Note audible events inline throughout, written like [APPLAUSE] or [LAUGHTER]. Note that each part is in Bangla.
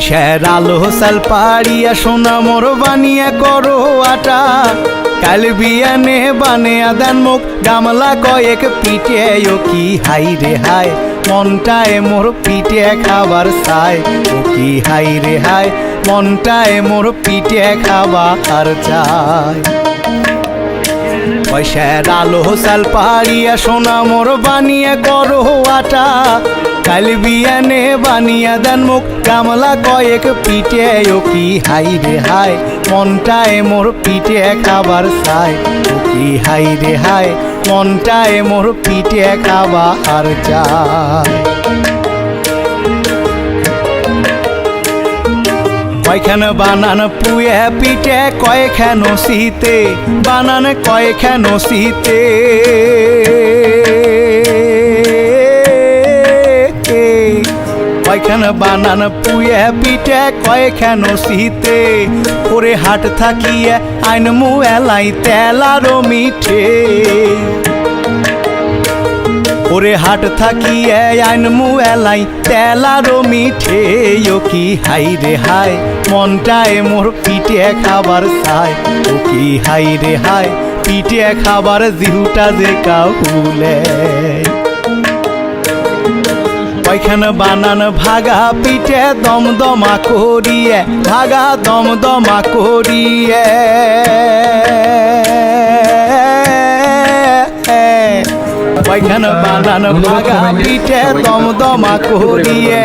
পয়সার আলো সাল পাড়িয়া সোনা মোর বানিয়া করো আটা। কাল বিয়ানে বানিয়া দেন মুখ, গামলা কয়েক পিটে ও কি হাই রে হাই, মনটায় মোর পিটে খাবার চাই। ও কি হাই রে হাই, মনটায় মোর পিটে খাবার চাই। পয়সার আলো সাল পাড়িয়া সোনা মোর বানিয়ে করো আটা। কাল বিয়ানে বানিয়া দেন মুখ কামলা কয়েক পিটে ও কি হাই রে হাই, মনটায় মোর পিটে খাবার চাই। ও কি হাই রে হাই, মনটায় মোর পিটে খাবার চাই। কয়খান বানান পুয়ে পিঠে, কয়খান শীতে, বানান কয়খান শীতে। কয়খান বানান পুয়ে পিঠে, কয়খান শীতে। ওরে হাট থাকিয়ে আইন মু এলাই তেলারো মিঠে। ওরে হাট থাকিয়ে আইন মু এলাই। তেলারো মিঠে, ও কি হাই রে হাই। মনটায় মোর পিঠে খাবার চাই, ও কি হাই রে হাই। পিঠে খাবার জিহুটা যে কাউলে কয়খান বানান, ভাগা পিঠে দমদমা করিয়ে, ভাগা দমদমা করিয়ে। কয়খান বানান ভাগা পিঠে দমদমা করিয়ে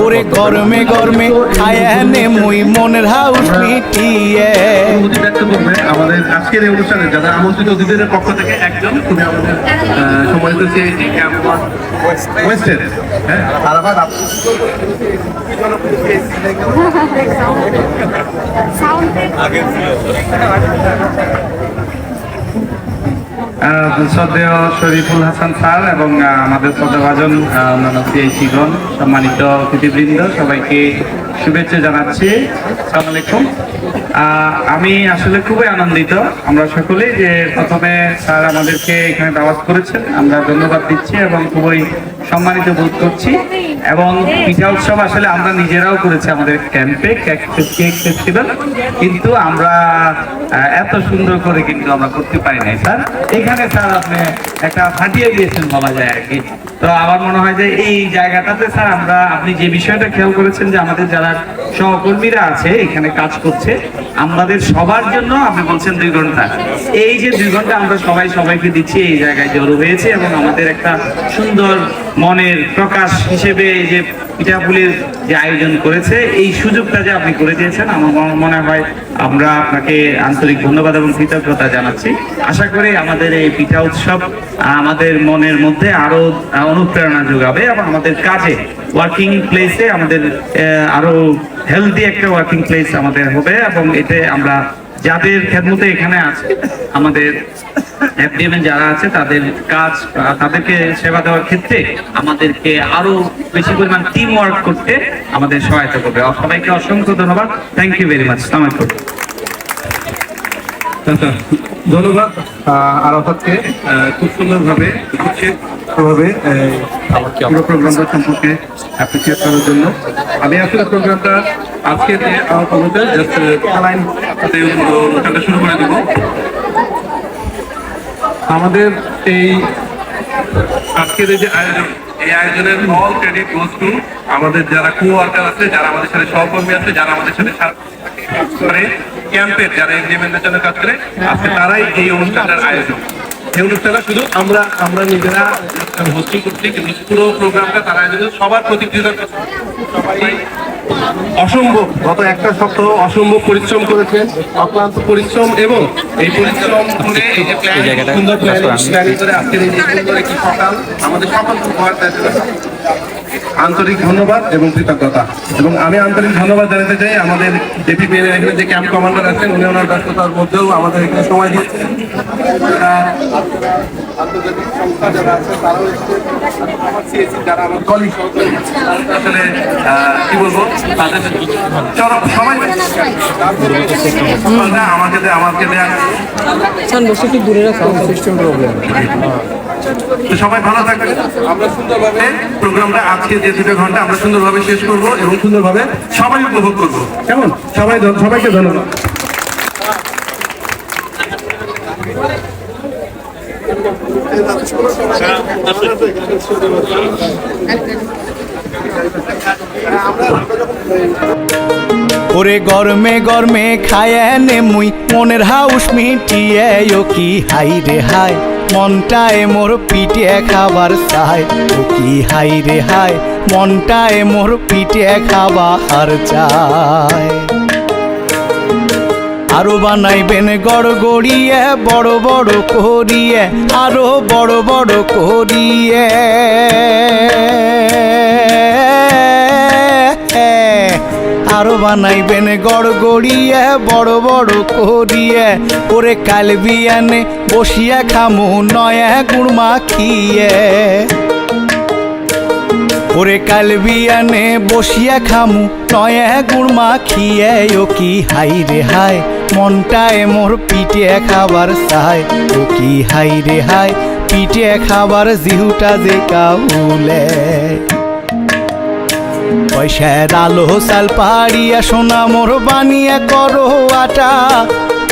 ওরে গরমে গরমে খায় নে মুই মনের হাউস মিটিয়ে। আমাদের আজকের এই অনুষ্ঠানে যারা আমন্ত্রিত অতিথিদের পক্ষ থেকে একজন তুমি আমাদের সম্মানিত সিআইটি ওয়েস্টের হ্যাঁ? আরাফাত আপ- [LAUGHS] আহ, [LAUGHS] শ্রদ্ধেয় শরীফুল হাসান স্যার এবং আমাদের শ্রদ্ধাভাজন সিআইসিগণ সম্মানিত অতিথিবৃন্দ, সবাইকে শুভেচ্ছা জানাচ্ছি। আসসালামু আলাইকুম। আমি আসলে খুবই আনন্দিত। আমরা সকলে যে প্রথমে স্যার আমাদেরকে এখানে দাওয়াত করেছেন, আমরা ধন্যবাদ দিচ্ছি এবং খুবই সম্মানিত বোধ করছি। এবং পিঠা উৎসব আসলে আমরা নিজেরাও করেছি আমাদের ক্যাম্পে কেক ফেস্টিভ্যাল কিন্তু আমরা এত সুন্দর করে কিন্তু আমরা করতে পারি নাই, স্যার। এখানে স্যার আপনি একটা ফাটিয়ে দিয়েছেন বলা যায় আর কি। তো আমার মনে হয় যে এই জায়গাটাতে স্যার আমরা, আপনি যে বিষয়টা খেয়াল করেছেন যে আমাদের যারা সহকর্মীরা আছে, এখানে কাজ করছে আমাদের সবার জন্য আপনি বলছেন দুই ঘণ্টা। এই যে দুই ঘণ্টা আমরা সবাই সবাইকে দিচ্ছি, এই জায়গায় জড়ো হয়েছে এবং আমাদের একটা সুন্দর মনের প্রকাশ হিসেবে এই যে পিঠাপুলির যে আয়োজন করেছে, এই সুযোগটা যে আপনি করে দিয়েছেন, আমার মনে- হয় আমরা আপনাকে আন্তরিক ধন্যবাদ এবং কৃতজ্ঞতা জানাচ্ছি। আশা করি আমাদের এই পিঠা উৎসব আমাদের মনের মধ্যে আরও, অনুপ্রেরণা যোগাবে এবং আমাদের কাজে ওয়ার্কিং প্লেসে আমাদের আরও হেলদি একটা ওয়ার্কিং প্লেস আমাদের হবে এবং এতে আমরা যাদের খেদমতে এখানে আছে, আমাদের এফডিএম যারা আছে, তাদের কাজ, তাদেরকে সেবা দেওয়ার ক্ষেত্রে আমাদেরকে আরও বেশি পরিমাণ টিম ওয়ার্ক করতে আমাদের সহায়তা করবে। সবাইকে অসংখ্য ধন্যবাদ। থ্যাংক ইউ ভেরি মাচ সালাম ধন্যবাদ। আরাফাতকে খুব সুন্দরভাবে ভাবে পুরো প্রোগ্রামটা সম্পর্কে অ্যাপ্রিসিয়েট করার জন্য। আমি আসলে প্রোগ্রামটা আজকে যে আমাদের জাস্ট লাইন অনুষ্ঠানটা শুরু করে দেবো। আমাদের এই আজকের এই যে আয়োজন এই আয়োজনের অল ক্রেডিট গোস টু আমাদের যারা কো ওয়ার্কার আছে যারা আমাদের সাথে সহকর্মী আছে যারা আমাদের সাথে করে ক্যাম্পের যারা এনজিএমেন্টের জন্য কাজ করে আজকে তারাই এই অনুষ্ঠানটার আয়োজন এই অনুষ্ঠানটা শুধু আমরা আমরা নিজেরা হোস্টিং করছি কিন্তু পুরো প্রোগ্রামটা তারা আয়োজন সবার প্রতিক্রিয়া সবাই অসম্ভব। গত একটা সপ্তাহ অসম্ভব পরিশ্রম করেছেন অক্লান্ত পরিশ্রম এবং এই পরিশ্রম করে এই যে planning, সুন্দর planning, planning করে আজকের এই সুন্দর একটি সকাল আমাদের সকল উপহার দেওয়ার জন্য। আন্তরিক ধন্যবাদ এবং কৃতজ্ঞতা। এবং আমি আন্তরিক ধন্যবাদ জানাতে চাই আমাদের এপিপিএল এখানে যে ক্যাম্প কমান্ডার আছেন, উনি ওনার ব্যস্ততার মধ্যেও আমাদের এখানে সময় দিয়েছেন। আন্তর্জাতিক সংস্থা যারা আছে তারাও এসছে আমার সিএসি যারা আমার কলিগ আসলে কি বলব? তাদের সবাই আমাকে সবাই ভালো থাকবে আমরা সুন্দরভাবে প্রোগ্রামটা আজকে যে দুটো ঘণ্টা আমরা সুন্দরভাবে শেষ করব এবং সুন্দরভাবে সবাই উপভোগ করব। কেমন? সবাই ধন্য- সবাইকে ধন্যবাদ। ওরে গরমে গরমে খায় নে মুই, মনের হাউস মিটিয়ে ও কি হাই রে হাই মনটায় মোর পিটে খাবার চাই ও কি হাই রে হাই মনটায় মোর পিটে খাবার চাই আরও বানাইবেন গড় গড়িয়ে, বড় বড় করিয়ে, আরও বড় বড় করিয়ে। আরও বানাইবেন গড় গড়িয়ে, বড় বড় করিয়ে। ওরে কাল বিয়ানে বসিয়া খামু নয়া গুড় মাখিয়ে। ওরে কাল বিয়ানে বসিয়া খামু, নয়া গুড় মাখিয়ে ও কি হাই রে হাই, মনটায় মোর পিটে খাবার চাই, ও কি হাই রে হাই পিটে খাবার জিহুটা যে কাউলে। পয়সার আলো সাল পাহাড়িয়া সোনা, মোর বানিয়া করো আটা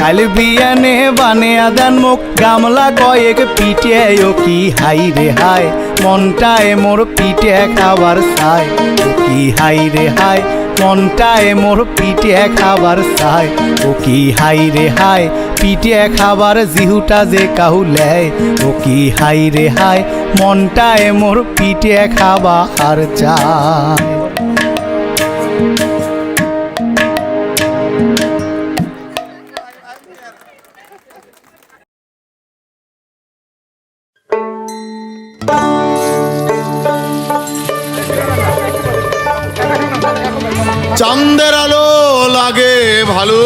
কাল বিয়ানে বানিয়া দেন মুখ, গামলা কয়েক পিটে ও কি হাই রে হাই, মনটায় মোর পিটে খাবার চাই। ও কি হাই রে হাই, মনটায় মোর পিটে খাবার চাই। ও কি হাই রে হাই পিটে খাবার জিহুটা যে কাহুলে ও কি হাই রে হাই, মনটায় মোর পিটে খাবার চাই। চান্দের আলো লাগে ভালো।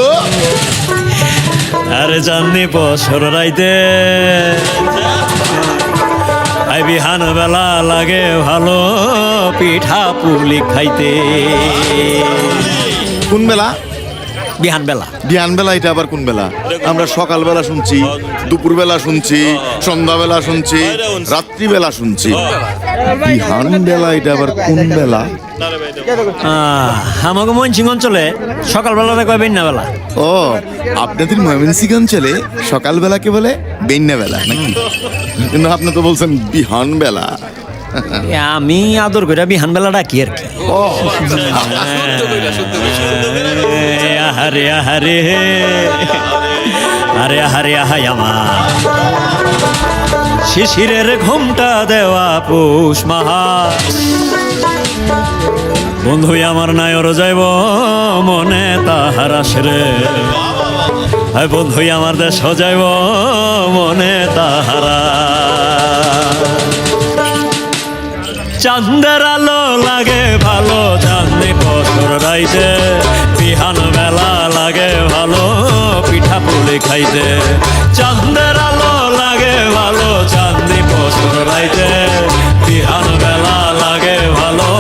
আরে জাননি বছর রাইতে। বিহান বেলা লাগে ভালো পিঠা পুলি খাইতে। কোন বেলা? বিহান বেলা বিহান বেলা এটা আবার কোন বেলা? আমরা সকালবেলা শুনছি দুপুরবেলা শুনছি সন্ধ্যাবেলা শুনছি রাত্রিবেলা শুনছি। বিহান বেলা এটা আবার কোন বেলা? আমাকে মনসিং অঞ্চলে সকালবেলাটা কয় বেন্যা বেলা ও আপনাদের ময়মনসিংহ অঞ্চলে সকালবেলাকে বলে বেন্যা বেলা নাকি? কিন্তু আপনি তো বলছেন বিহান বেলা এ, আমি আদর করে বিহান বেলা ডাকি আর কি। আহারে আহারে আরে আহারে আহাই আমার শিশিরের ঘুমটা দেওয়া পৌষ মাহা বন্ধু আমার নায়র যাইব মনে তাহার আসরে হায় বন্ধু আমার দেশ যাইব মনে তাহারা চান্দের আলো লাগে ভালো চাঁদনি বছর রাইতে বিহান বেলা লাগে ভালো, পিঠা পুলি খাইতে চান্দের আলো লাগে ভালো চাঁদনি বছর রাইতে বিহান বেলা লাগে ভালো,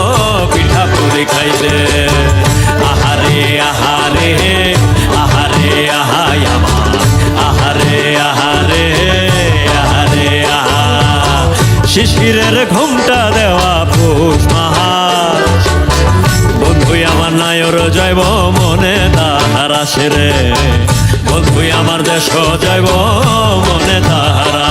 পিঠা পুলি খাইতে আহারে আহারে আহারে আহাই আমার। আহারে আহারে আহারে আহা শিশিরের ঘুমটা যাইব মনে তাহারা সেরে বন্ধু আমার দেশ যাইব মনে তাহারা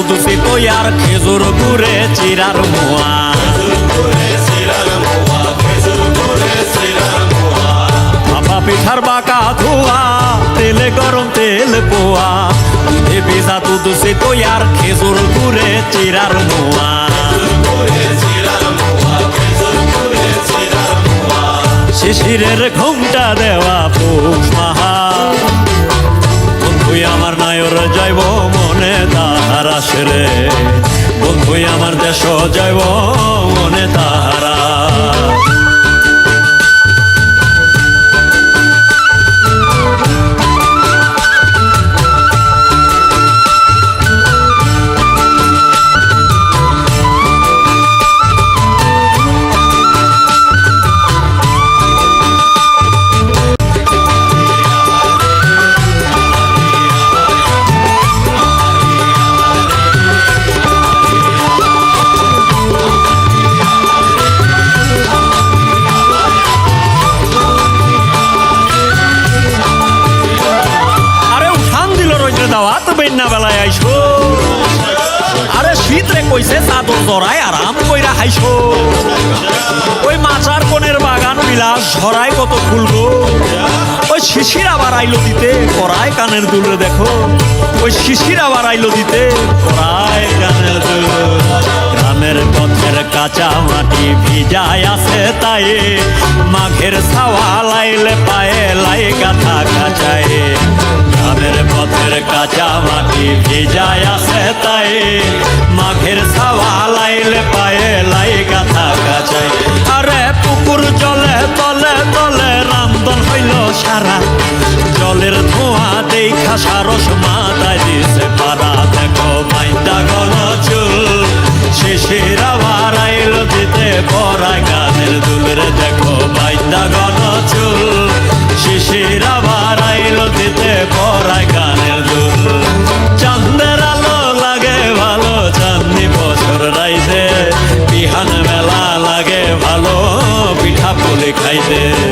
দুধ আর খেজুর গুড়ে, চিরার মোয়া। ভাপা পিঠার বাঁকা ধোয়া, তেলে গরম তেল পোয়া। দুধে পিজা দুধ সিতই আর খেজুর চিরার শিশিরের ঘুমটা দেওয়া আরে শীত রে কইছে চাদর জড়ায় আরাম কইরা হাইসো ওই মাচার কোণের বাগান বিলাস ঝরায় কত ফুল গো। ওই শিশির আবার আইলো দিতে করায় কানের দুলে দেখো। ওই শিশির আবার আইলো দিতে করায় কানের দুল। গ্রামের পথের কাঁচা মাটি ভিজায় আছে তাই মাঘের ছাওয়া লাইলে পায়ে লাই গাথা কাচায় কাঁচা মাটি ভিজায় আছে তাই। মাঘের ছাওয়া লাইলে পায়ে লাই গাথা কাচায় আরে পুকুর জলে তলে তলে রামদন হইল সারা। জলের ধোঁয়া দেখা সারস মাথায় দিছে পারা দেখো মাইন্দা গল চুল। শিশির আবার আইল দিতে পরা গানের দুলের Haydi.